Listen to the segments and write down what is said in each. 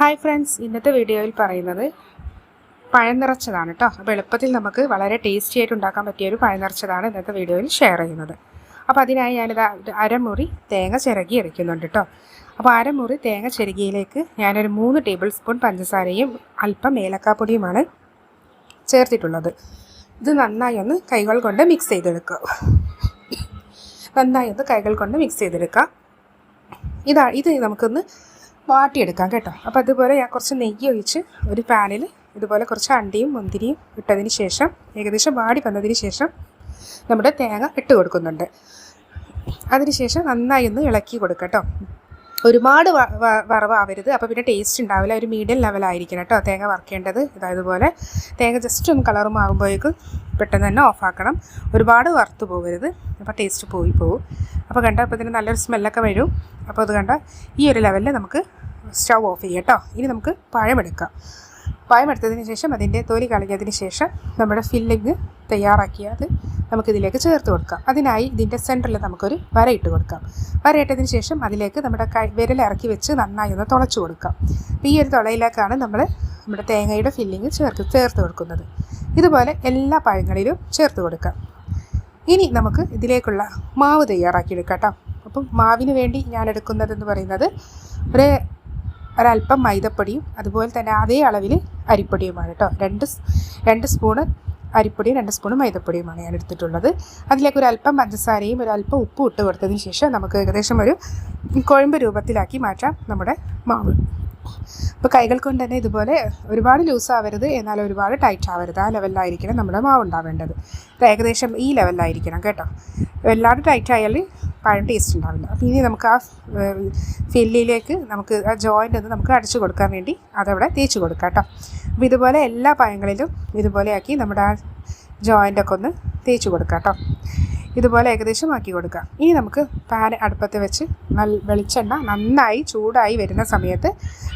Hi friends ഇന്നത്തെ വീഡിയോയിൽ പറയുന്നത് പഴം നിറച്ചതാണ് കേട്ടോ അപ്പോൾ എളുപ്പത്തിൽ നമുക്ക് വളരെ ടേസ്റ്റി ആയിട്ട് ഉണ്ടാക്കാൻ പറ്റിയ ഒരു പഴം നിറച്ചതാണ് ഇന്നത്തെ വീഡിയോയിൽ ഷെയർ ചെയ്യുന്നത്. അപ്പോൾ അതിനായി ഞാനിത് അരമുറി തേങ്ങ ചിരകി ഇറക്കുന്നുണ്ട് കേട്ടോ അപ്പോൾ അരമുറി തേങ്ങ ചിരകിയിലേക്ക് ഞാനൊരു മൂന്ന് ടേബിൾ സ്പൂൺ പഞ്ചസാരയും അല്പം ഏലക്കാപ്പൊടിയുമാണ് ചേർത്തിട്ടുള്ളത്. ഇത് നന്നായി ഒന്ന് കൈകൾ കൊണ്ട് മിക്സ് ചെയ്തെടുക്കുക. നന്നായി ഒന്ന് കൈകൾ കൊണ്ട് മിക്സ് ചെയ്തെടുക്കുക. ഇതാ ഇത് നമുക്കൊന്ന് വാട്ടിയെടുക്കാം കേട്ടോ. അപ്പോൾ അതുപോലെ ഞാൻ കുറച്ച് നെയ്യ് ഒഴിച്ച് ഒരു പാനിൽ ഇതുപോലെ കുറച്ച് അണ്ടിയും മുന്തിരിയും ഇട്ടതിന് ശേഷം ഏകദേശം വാടി വന്നതിന് ശേഷം നമ്മുടെ തേങ്ങ ഇട്ട് കൊടുക്കുന്നുണ്ട്. അതിനുശേഷം നന്നായി ഒന്ന് ഇളക്കി കൊടുക്കുക കേട്ടോ. ഒരുപാട് വറവാവരുത് അപ്പോൾ പിന്നെ ടേസ്റ്റ് ഉണ്ടാവില്ല. ഒരു മീഡിയം ലെവലായിരിക്കണം കേട്ടോ തേങ്ങ വറക്കേണ്ടത്. ഇതായതുപോലെ തേങ്ങ ജസ്റ്റ് ഒന്ന് കളർ മാറുമ്പോഴേക്കും പെട്ടെന്ന് തന്നെ ഓഫാക്കണം ഒരുപാട് വറുത്ത് പോകരുത്. അപ്പോൾ ടേസ്റ്റ് പോയി പോകും അപ്പോൾ കണ്ട അപ്പോൾ ഇതിന് നല്ലൊരു സ്മെല്ലൊക്കെ വരും. അപ്പോൾ അത് കണ്ട ഈ ഒരു ലെവലിൽ നമുക്ക് സ്റ്റൗ ഓഫ് ചെയ്യാം കേട്ടോ. ഇനി നമുക്ക് പഴമെടുക്കാം. പഴമെടുത്തതിന് ശേഷം അതിന്റെ തൊലി കളഞ്ഞതിന് ശേഷം നമ്മുടെ ഫില്ലിങ് തയ്യാറാക്കി അത് നമുക്കിതിലേക്ക് ചേർത്ത് കൊടുക്കാം. അതിനായി ഇതിന്റെ സെന്ററിൽ നമുക്കൊരു വരയിട്ട് കൊടുക്കാം. വരയിട്ടതിന് ശേഷം അതിലേക്ക് നമ്മുടെ കൈ വിരലിറക്കി വെച്ച് നന്നായി ഒന്ന് തുളച്ചു കൊടുക്കാം. അപ്പോൾ ഈ ഒരു തുളയിലേക്കാണ് നമ്മൾ നമ്മുടെ തേങ്ങയുടെ ഫില്ലിങ് ചേർത്ത് ചേർത്ത് കൊടുക്കുന്നത്. ഇതുപോലെ എല്ലാ പഴങ്ങളിലും ചേർത്ത് കൊടുക്കാം. ഇനി നമുക്ക് ഇതിലേക്കുള്ള മാവ് തയ്യാറാക്കി തയ്യാറാക്കിയെടുക്കാം കേട്ടോ. അപ്പം മാവിന് വേണ്ടി ഞാൻ എടുക്കുന്നതെന്ന് പറയുന്നത് ഒരു ഒരല്പം മൈദപ്പൊടിയും അതുപോലെ തന്നെ അതേ അളവിൽ അരിപ്പൊടിയുമാണ് കേട്ടോ. രണ്ട് രണ്ട് സ്പൂണ് അരിപ്പൊടിയും രണ്ട് സ്പൂണ് മൈദപ്പൊടിയുമാണ് ഞാൻ എടുത്തിട്ടുള്ളത്. അതിലേക്ക് ഒരു അല്പം പഞ്ചസാരയും ഒരു അല്പം ഉപ്പും ഇട്ട് കൊടുത്തതിന് ശേഷം നമുക്ക് ഏകദേശം ഒരു കുഴമ്പ് രൂപത്തിലാക്കി മാറ്റാം നമ്മുടെ മാവ്. അപ്പോൾ കൈകൾ കൊണ്ട് തന്നെ ഇതുപോലെ ഒരുപാട് ലൂസ് ആവരുത് എന്നാൽ ഒരുപാട് ടൈറ്റ് ആവരുത്. ആ ലെവലിലായിരിക്കണം നമ്മുടെ മാവ് ഉണ്ടാവേണ്ടത്. ഏകദേശം ഈ ലെവലിലായിരിക്കണം കേട്ടോ. എല്ലാവരും ടൈറ്റ് ആയാൽ പഴം ടേസ്റ്റ് ഉണ്ടാവില്ല അപ്പോൾ ഇനി നമുക്ക് ആ ഫില്ലിലേക്ക് നമുക്ക് ആ ജോയിന്റ് ഒന്ന് നമുക്ക് അടച്ചു കൊടുക്കാൻ വേണ്ടി അതവിടെ തേച്ച് കൊടുക്കാം കേട്ടോ. അപ്പോൾ ഇതുപോലെ എല്ലാ പഴങ്ങളിലും ഇതുപോലെയാക്കി നമ്മുടെ ആ ജോയിന്റൊക്കെ ഒന്ന് തേച്ച് കൊടുക്കാം കേട്ടോ. ഇതുപോലെ ഏകദേശം ആക്കി കൊടുക്കാം. ഇനി നമുക്ക് പാൻ അടുപ്പത്ത് വെച്ച് നല്ല വെളിച്ചെണ്ണ നന്നായി ചൂടായി വരുന്ന സമയത്ത്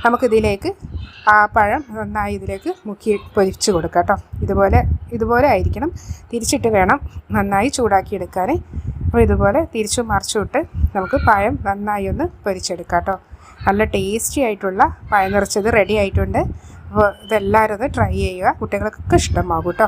നമുക്കിതിലേക്ക് ആ പഴം നന്നായി ഇതിലേക്ക് മുക്കി പൊരിച്ച് കൊടുക്കാം കേട്ടോ. ഇതുപോലെ ഇതുപോലെ ആയിരിക്കണം. തിരിച്ചിട്ട് വേണം നന്നായി ചൂടാക്കി എടുക്കാൻ അപ്പോൾ ഇതുപോലെ തിരിച്ചു മറിച്ചുവിട്ട് നമുക്ക് പഴം നന്നായി ഒന്ന് പൊരിച്ചെടുക്കാം കേട്ടോ. നല്ല ടേസ്റ്റി ആയിട്ടുള്ള പഴം നിറച്ചത് റെഡി ആയിട്ടുണ്ട്. അപ്പോൾ ഇതെല്ലാവരും ഒന്ന് ട്രൈ ചെയ്യുക. കുട്ടികൾക്കൊക്കെ ഇഷ്ടമാകും കേട്ടോ.